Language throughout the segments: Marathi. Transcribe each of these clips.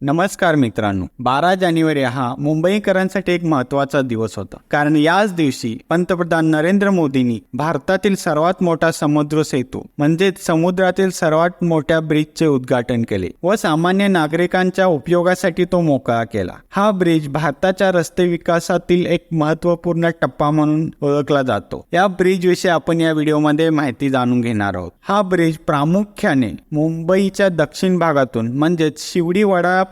नमस्कार मित्रांनो बारा जानेवारी हा मुंबईकरांसाठी एक महत्त्वाचा दिवस होता. कारण याच दिवशी पंतप्रधान नरेंद्र मोदींनी भारतातील सर्वात मोठा समुद्र सेतू म्हणजेच समुद्रातील सर्वात मोठ्या ब्रिजचे उद्घाटन केले व सामान्य नागरिकांच्या उपयोगासाठी तो मोकळा केला. हा ब्रिज भारताच्या रस्ते विकासातील एक महत्त्वपूर्ण टप्पा म्हणून ओळखला जातो. या ब्रिज विषयी आपण या व्हिडिओमध्ये माहिती जाणून घेणार आहोत. हा ब्रिज प्रामुख्याने मुंबईच्या दक्षिण भागातून म्हणजेच शिवडी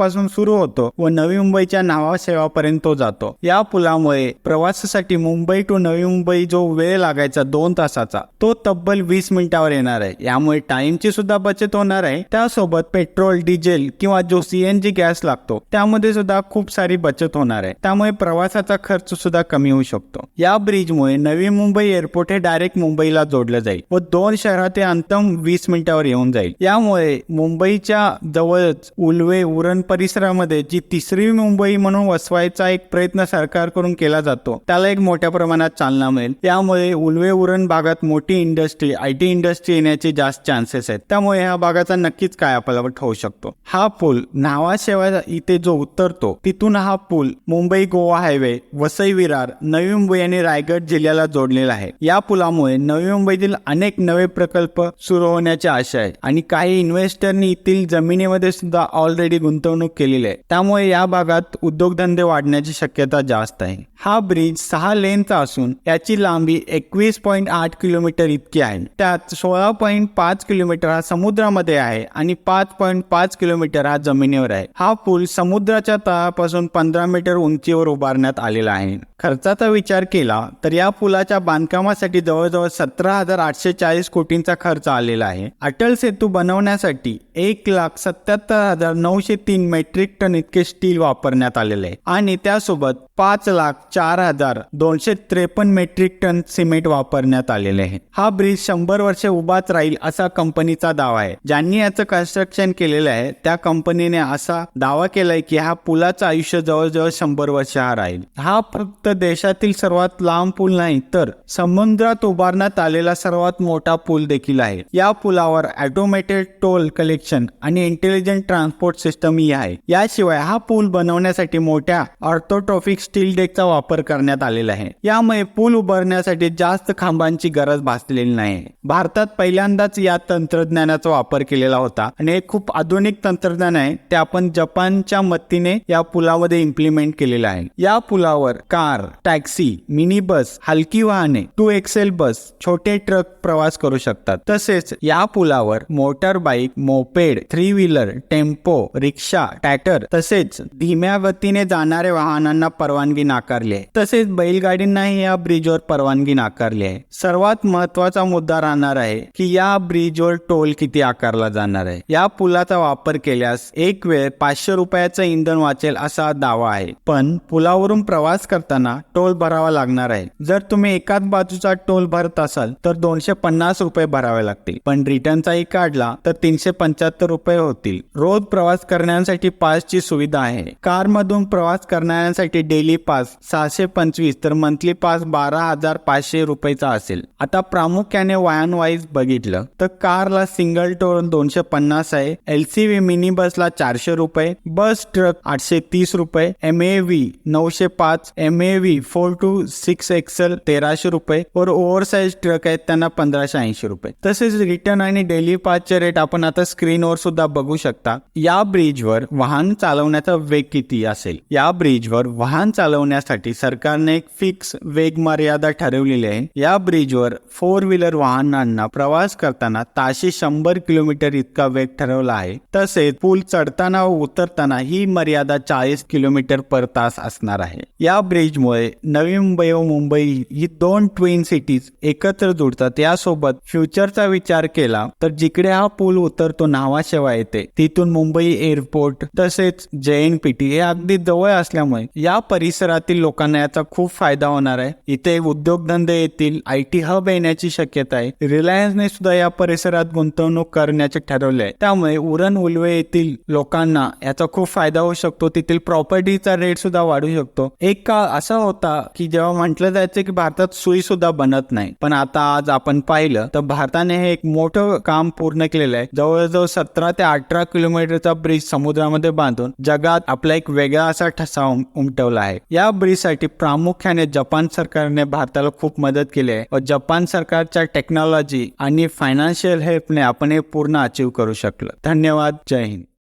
वडाळ्यापासून सुरू होतो व नवी मुंबईच्या नावासेवापर्यंत तो जातो. या पुलामुळे प्रवासासाठी मुंबई टू नवी मुंबई जो वेळ लागायचा दोन तासाचा तो तब्बल वीस मिनिटावर येणार आहे. यामुळे टाइमची सुद्धा बचत होणार आहे. त्यासोबत पेट्रोल डिझेल किंवा जो सीएनजी गॅस लागतो त्यामध्ये सुद्धा खूप सारी बचत होणार आहे. त्यामुळे प्रवासाचा खर्च सुद्धा कमी होऊ शकतो. या ब्रिजमुळे नवी मुंबई एअरपोर्ट हे डायरेक्ट मुंबईला जोडलं जाईल व दोन शहरात हे अंतम वीस मिनिटावर येऊन जाईल. यामुळे मुंबईच्या जवळच उलवे उरण परिसरामध्ये जी तिसरी मुंबई म्हणून वसवायचा एक प्रयत्न सरकारकडून केला जातो त्याला एक मोठ्या प्रमाणात चालना मिळेल. त्यामुळे उलवे उरण भागात मोठी इंडस्ट्री आय टी इंडस्ट्री येण्याचे जास्त चान्सेस आहेत. त्यामुळे ह्या भागाचा नक्कीच काय आपल्याला होऊ शकतो. हा पूल नावाशेवा इथे जो उतरतो तिथून हा पूल मुंबई गोवा हायवे वसई विरार नवी मुंबई आणि रायगड जिल्ह्याला जोडलेला आहे. या पुलामुळे नवी मुंबईतील अनेक नवे प्रकल्प सुरू होण्याची आशा आहे. आणि काही इन्व्हेस्टरनी येथील जमिनीमध्ये सुद्धा ऑलरेडी गुंतवणूक केलेली आहे. त्यामुळे या भागात उद्योगधंदे वाढण्याची शक्यता जास्त आहे. हा ब्रिज सहा लेनचा असून याची लांबी एकवीस पॉईंट आठ किलोमीटर इतकी आहे. त्यात सोळा पॉईंट पाच किलोमीटर हा समुद्रामध्ये आहे आणि पाच पॉईंट पाच किलोमीटर हा जमिनीवर आहे. हा पूल समुद्राच्या तळापासून पंधरा मीटर उंचीवर उभारण्यात आलेला आहे. खर्चाचा विचार केला तर या पुलाच्या बांधकामासाठी जवळजवळ सतरा हजार आठशे चाळीस कोटींचा खर्च आलेला आहे. अटल सेतू बनवण्यासाठी एक लाख सत्याहत्तर हजार नऊशे तीन मेट्रिक टन इतके स्टील वापरण्यात आलेले आहे. आणि त्यासोबत पाच लाख चार हजार दोनशे त्रेपन्न मेट्रिक टन सिमेंट वापरण्यात आलेले आहे. हा ब्रिज शंभर वर्षे उभाच राहील असा कंपनीचा दावा आहे. ज्यांनी याचं कन्स्ट्रक्शन केलेलं आहे त्या कंपनीने असा दावा केलाय की हा पुलाचं आयुष्य जवळजवळ शंभर वर्ष हा राहील. हा फक्त देशातील सर्वात लांब पूल नाही तर समुद्रात उभारण्यात आलेला सर्वात मोठा पूल देखील आहे. या पुलावर ऑटोमेटेड टोल कलेक्शन आणि इंटेलिजंट ट्रान्सपोर्ट सिस्टम ही आहे. याशिवाय हा पूल बनवण्यासाठी मोठ्या ऑर्थोट्रॉफिक स्टील डेकचा वापर करण्यात आलेला आहे. यामुळे पूल उभारण्यासाठी जास्त खांबांची गरज भासलेली नाही. भारतात पहिल्यांदाच या तंत्रज्ञानाचा वापर केलेला होता आणि हे खूप आधुनिक तंत्रज्ञान आहे ते आपण जपानच्या मदतीने या पुलामध्ये इम्प्लिमेंट केलेलं आहे. या पुलावर कार टॅक्सी मिनी बस हलकी वाहने टू एक्सेल बस छोटे ट्रक प्रवास करू शकतात. तसेच या पुलावर motor bike moped three wheeler tempo rickshaw tractor तसेच धीम्या गतीने जाणाऱ्या वाहनांना परवानगी नाकारली. आहे तसेच बैलगाडींनाही या ब्रिजवर परवानगी नाकारली. आहे सर्वात महत्त्वाचा मुद्दा राहणार आहे की या ब्रिजवर टोल किती आकारला जाणार आहे. या पुलाचा वापर केल्यास एक वेळ पाचशे रुपयाचं इंधन वाचेल असा दावा आहे. पण पुलावरून प्रवास करताना टोल भरावा लागणार आहे. जर तुम्ही एकाच बाजूचा टोल भरत असाल तर दोनशे पन्नास रुपये भरावे लागतील. पण रिटर्नचाही काढला तर तीनशे पंच्याहत्तर रुपये होतील. रोज प्रवास करण्यासाठी पासची सुविधा आहे. कार मधून प्रवास करण्यासाठी डेली पास सहाशे पंचवीस तर मंथली पास बारा हजार पाचशे रुपयेचा असेल. आता प्रामुख्याने वायन वाईज बघितलं तर कारला सिंगल टोर दोनशे पन्नास आहे. एलसीव्ही मिनी बसला चारशे रुपये बस ट्रक आठशे तीस रुपये एम ए व्ही नऊशे पाच M A V four two six Excel तेराशे रुपये और ओव्हर साईज ट्रक आहेत त्यांना पंधराशे ऐंशी रुपये. तसेच रिटर्न आणि डेली पासचे रेट आपण आता स्क्रीनवर सुद्धा बघू शकता. या ब्रिजवर वाहन चालवण्याचा वेग किती असेल? या ब्रिजवर वाहन चालवण्यासाठी सरकारने एक फिक्स वेग मर्यादा ठरवलेली आहे. या ब्रिजवर फोर व्हीलर वाहनांना प्रवास करताना ताशी शंभर किलोमीटर इतका वेग ठरवला आहे. तसेच पूल चढताना व उतरताना ही मर्यादा चाळीस किलोमीटर पर तास असणार आहे. या ब्रिजमुळे नवी मुंबई व मुंबई ही दोन ट्विन सिटीज एकत्र जुडतात. यासोबत फ्युचरचा विचार केला तर जिकडे हा पूल उतरतो नावाशेवा येते. तिथून मुंबई एअरपोर्ट तसेच जेएनपीटी हे अगदी जवळ असल्यामुळे या परिसरातील लोकांना याचा खूप फायदा होणार आहे. इथे उद्योगधंदे येतील आय टी हब येण्याची शक्यता आहे. रिलायन्सने सुद्धा या परिसरात गुंतवणूक करण्याचे ठरवले आहे. त्यामुळे उरण उलवे येथील लोकांना याचा खूप फायदा होऊ शकतो. तेथील प्रॉपर्टीचा रेट सुद्धा वाढू शकतो. एक काळ असा होता की जेव्हा म्हटलं जायचं की भारतात सुई सुद्धा बनत नाही. पण आता आज आपण पाहिलं तर भारताने हे एक मोठं काम पूर्ण केलेलं आहे. जवळजवळ सतरा ते अठरा किलोमीटरचा ब्रिज समुद्र समुद्रामध्ये बांधून जगात आपला एक वेगळा असा ठसा उमटवला आहे. या ब्रिजसाठी प्रामुख्याने जपान सरकारने भारताला खूप मदत केली आहे व जपान सरकारच्या टेक्नॉलॉजी आणि फायनान्शियल हेल्पने आपण हे पूर्ण अचीव करू शकलो. धन्यवाद. जय हिंद.